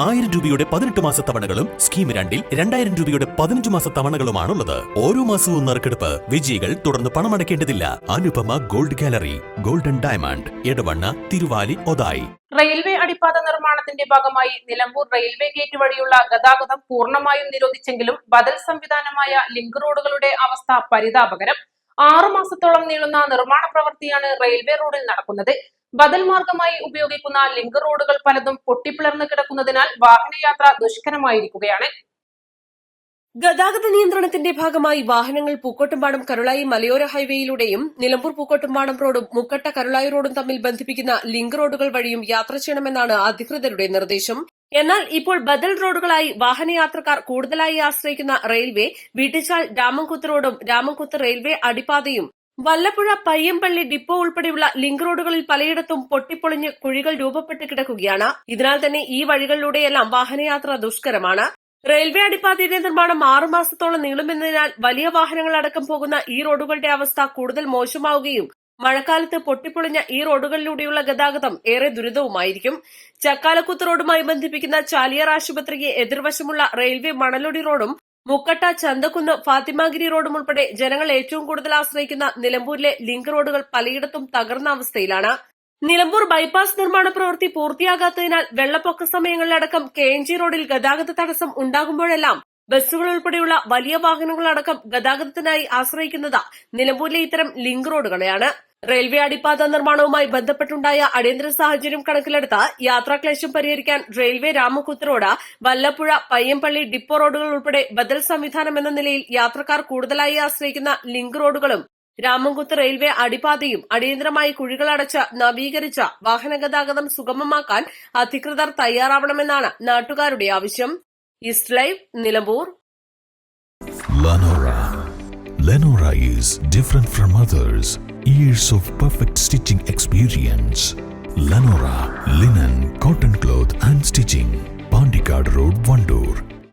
ആയിരം രൂപയുടെ പതിനെട്ട് മാസ തവണകളും സ്കീം രണ്ടിൽ രണ്ടായിരം രൂപയുടെ പതിനഞ്ച് മാസ തവണകളുമാണുള്ളത്. ഓരോ മാസവും നറുക്കെടുപ്പ് വിജയികൾ തുടർന്ന് പണമടയ്ക്കേണ്ടതില്ല. Anupama gold gallery golden diamond Edavanna Thiruvali Othayi. Railway അടിപ്പാത നിർമ്മാണത്തിന്റെ ഭാഗമായി നിലമ്പൂർ റെയിൽവേ ഗേറ്റ് വഴിയുള്ള ഗതാഗതം പൂർണമായും നിരോധിച്ചെങ്കിലും ബദൽ സംവിധാനമായ ലിങ്ക് റോഡുകളുടെ അവസ്ഥ പരിതാപകരം. ആറു മാസത്തോളം നീളുന്ന നിർമ്മാണ പ്രവൃത്തിയാണ് റെയിൽവേ റോഡിൽ നടക്കുന്നത്. ബദൽ മാർഗമായി ഉപയോഗിക്കുന്ന ലിങ്ക് റോഡുകൾ പലതും പൊട്ടിപ്പിളർന്നു കിടക്കുന്നതിനാൽ വാഹനയാത്ര ദുഷ്കരമായിരിക്കുകയാണ്. ഗതാഗത നിയന്ത്രണത്തിന്റെ ഭാഗമായി വാഹനങ്ങൾ പൂക്കോട്ടുംപാടം കരുളായി മലയോര ഹൈവേയിലൂടെയും നിലമ്പൂർ പൂക്കോട്ടുംപാടം റോഡും മുക്കട്ട കരുളായി റോഡും തമ്മിൽ ബന്ധിപ്പിക്കുന്ന ലിങ്ക് റോഡുകൾ വഴിയും യാത്ര ചെയ്യണമെന്നാണ് അധികൃതരുടെ നിർദ്ദേശം. എന്നാൽ ഇപ്പോൾ ബദൽ റോഡുകളായി വാഹനയാത്രക്കാർ കൂടുതലായി ആശ്രയിക്കുന്ന റെയിൽവേ വീട്ടിച്ചാൽ രാമൻകുത്ത് റോഡും രാമൻകുത്ത് റെയിൽവേ അടിപ്പാതയും വല്ലപ്പുഴ പയ്യമ്പള്ളി ഡിപ്പോ ഉൾപ്പെടെയുള്ള ലിങ്ക് റോഡുകളിൽ പലയിടത്തും പൊട്ടിപ്പൊളിഞ്ഞ് കുഴികൾ രൂപപ്പെട്ട് കിടക്കുകയാണ്. ഇതിനാൽ തന്നെ ഈ വഴികളിലൂടെയെല്ലാം വാഹനയാത്ര ദുഷ്കരമാണ്. റെയിൽവേ അടിപ്പാതയുടെ നിർമ്മാണം ആറുമാസത്തോളം നീളുമെന്നതിനാൽ വലിയ വാഹനങ്ങൾ അടക്കം പോകുന്ന ഈ റോഡുകളുടെ അവസ്ഥ കൂടുതൽ മോശമാവുകയും മഴക്കാലത്ത് പൊട്ടിപ്പൊളിഞ്ഞ ഈ റോഡുകളിലൂടെയുള്ള ഗതാഗതം ഏറെ ദുരിതവുമായിരിക്കും. ചക്കാലക്കുത്ത് റോഡുമായി ബന്ധിപ്പിക്കുന്ന ചാലിയാർ ആശുപത്രിക്ക് എതിർവശമുള്ള റെയിൽവേ മണലൊടി റോഡും മുക്കട്ട ചന്തക്കുന്ന് ഫാത്തിമാഗിരി റോഡും ഉൾപ്പെടെ ജനങ്ങൾ ഏറ്റവും കൂടുതൽ ആശ്രയിക്കുന്ന നിലമ്പൂരിലെ ലിങ്ക് റോഡുകൾ പലയിടത്തും തകർന്ന അവസ്ഥയിലാണ്. നിലമ്പൂർ ബൈപ്പാസ് നിർമ്മാണ പ്രവൃത്തി പൂർത്തിയാകാത്തതിനാൽ വെള്ളപ്പൊക്ക സമയങ്ങളിലടക്കം കെ എൻ ജി റോഡിൽ ഗതാഗത തടസ്സം ഉണ്ടാകുമ്പോഴെല്ലാം ബസ്സുകൾ ഉൾപ്പെടെയുള്ള വലിയ വാഹനങ്ങളടക്കം ഗതാഗതത്തിനായി ആശ്രയിക്കുന്നത് നിലമ്പൂരിലെ ഇത്തരം ലിങ്ക് റോഡുകളെയാണ്. റെയിൽവേ അടിപ്പാത നിർമ്മാണവുമായി ബന്ധപ്പെട്ടുണ്ടായ അടിയന്തര സാഹചര്യം കണക്കിലെടുത്ത് യാത്രാക്ലേശം പരിഹരിക്കാൻ റെയിൽവേ രാമകുത്തറോട് വല്ലപ്പുഴ പയ്യമ്പള്ളി ഡിപ്പോ റോഡുകൾ ഉൾപ്പെടെ ബദൽ സംവിധാനം എന്ന നിലയിൽ യാത്രക്കാർ കൂടുതലായി ആശ്രയിക്കുന്ന ലിങ്ക് റോഡുകളും രാമംകുത്ത് റെയിൽവേ അടിപ്പാതയും അടിയന്തരമായി കുഴികളടച്ച് നവീകരിച്ച വാഹനഗതാഗതം സുഗമമാക്കാൻ അധികൃതർ തയ്യാറാവണമെന്നാണ് നാട്ടുകാരുടെ ആവശ്യം east live Nilambur Lenora. Lenora is different from others. Years of perfect stitching experience. Lenora linen, cotton cloth and stitching. Pandikad Road, Vandoor.